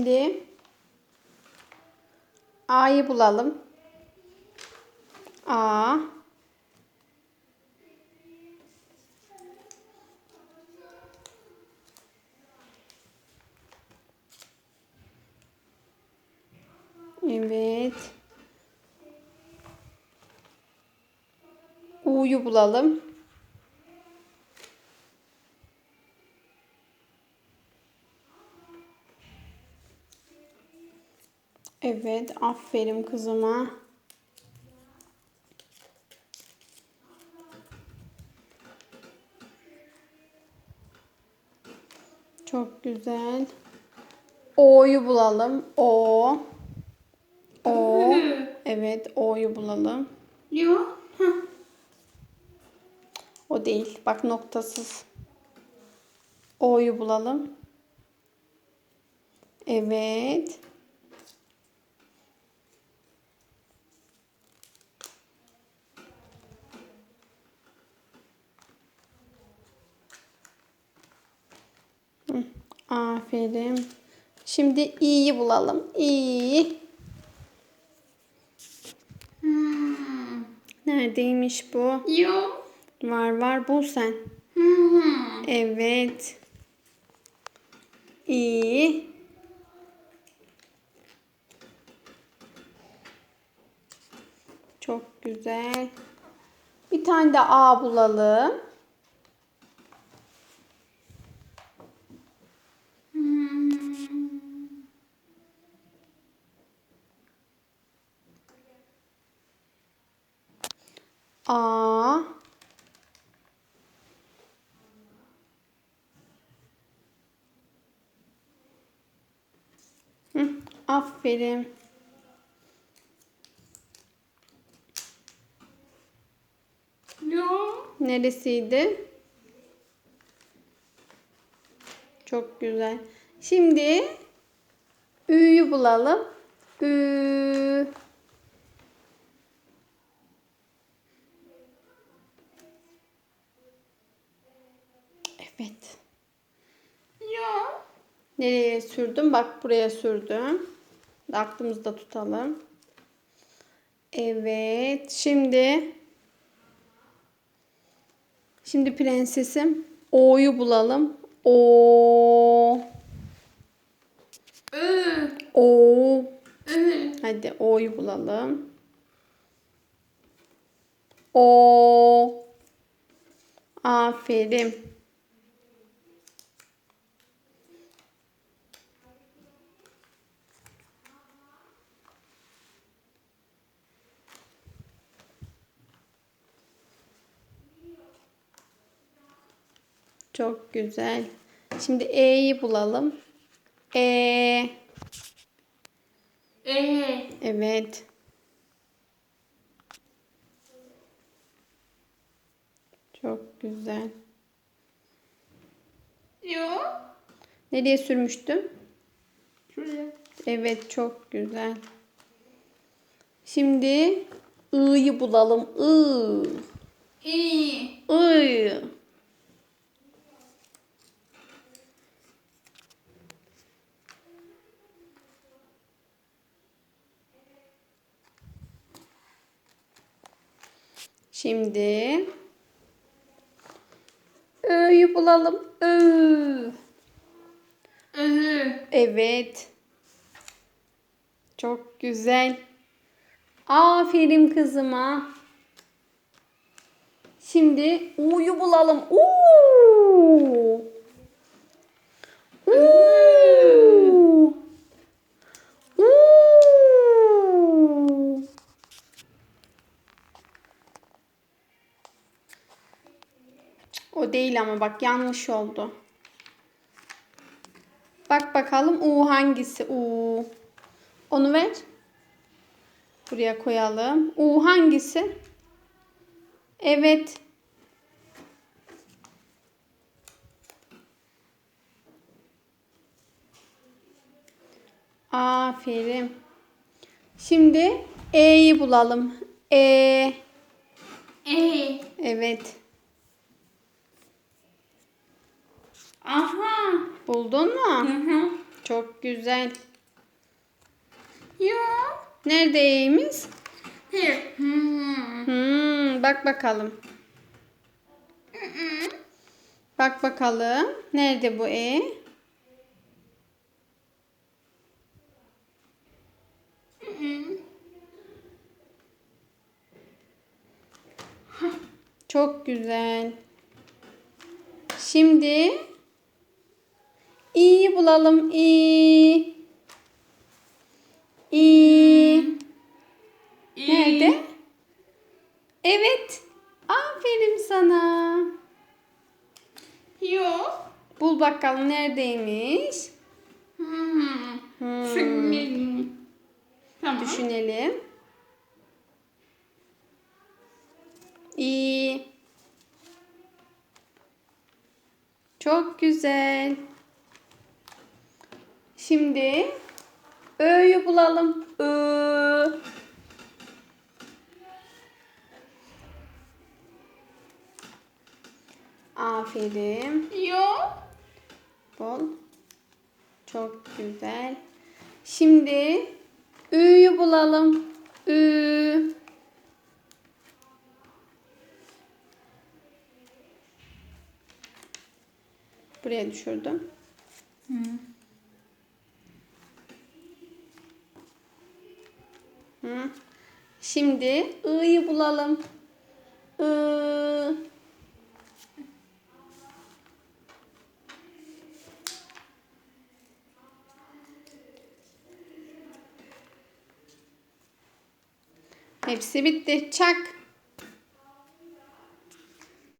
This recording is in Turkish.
Şimdi A'yı bulalım. A. Evet. U'yu bulalım. Evet, aferin kızıma. Çok güzel. O'yu bulalım. O. O. Evet, O'yu bulalım. Yok. Hah. O değil. Bak noktasız. O'yu bulalım. Evet. Hı, Aferin. Şimdi i'yi bulalım. İ. Hmm. Neredeymiş bu? Yok. Var var bul sen. Hmm. Evet. İyi. Çok güzel. Bir tane de A bulalım. Hmm. A. Hı, aferin. Yok. Neresiydi? Çok güzel. Şimdi Ü'yü bulalım. Ü. Evet. Yok. Nereye sürdüm? Bak buraya sürdüm. Aklımızda tutalım. Evet. Şimdi Şimdi prensesim O'yu bulalım. O Ö. O Ö. Hadi O'yu bulalım. O Aferin. Çok güzel. Şimdi E'yi bulalım. E E. Evet. Çok güzel. Yok. Nereye sürmüştüm? Şuraya. Evet çok güzel. Şimdi I'yı bulalım. I. İ. I. Şimdi Ö'yü bulalım. Ö. Ö. Evet. Çok güzel. Aferin kızıma. Şimdi U'yu bulalım. U. U. Değil ama bak yanlış oldu. Bak bakalım U hangisi? U. Onu ver. Buraya koyalım. U hangisi? Evet. Aferin. Şimdi E'yi bulalım. E. E. Evet. Aha. Buldun mu? Hı hı. Çok güzel. Yok. Neredeymiş? Hayır. Hmm. Hmm, bak bakalım. Mm-mm. Bak bakalım. Nerede bu E? Çok güzel. Şimdi İ'yi bulalım. İ. İ. Nerede? Evet. Aferin sana. Yok. Bul bakalım neredeymiş. Hmm. Hmm. Tamam. Düşünelim. İyi. Çok güzel. Şimdi Ö'yü bulalım. Ö. Aferin. Yok. Bol. Çok güzel. Şimdi Ü'yü bulalım. Ü. Buraya düşürdüm. Hmm. Hı. Şimdi I'yı bulalım. I. Hepsi bitti. Çak.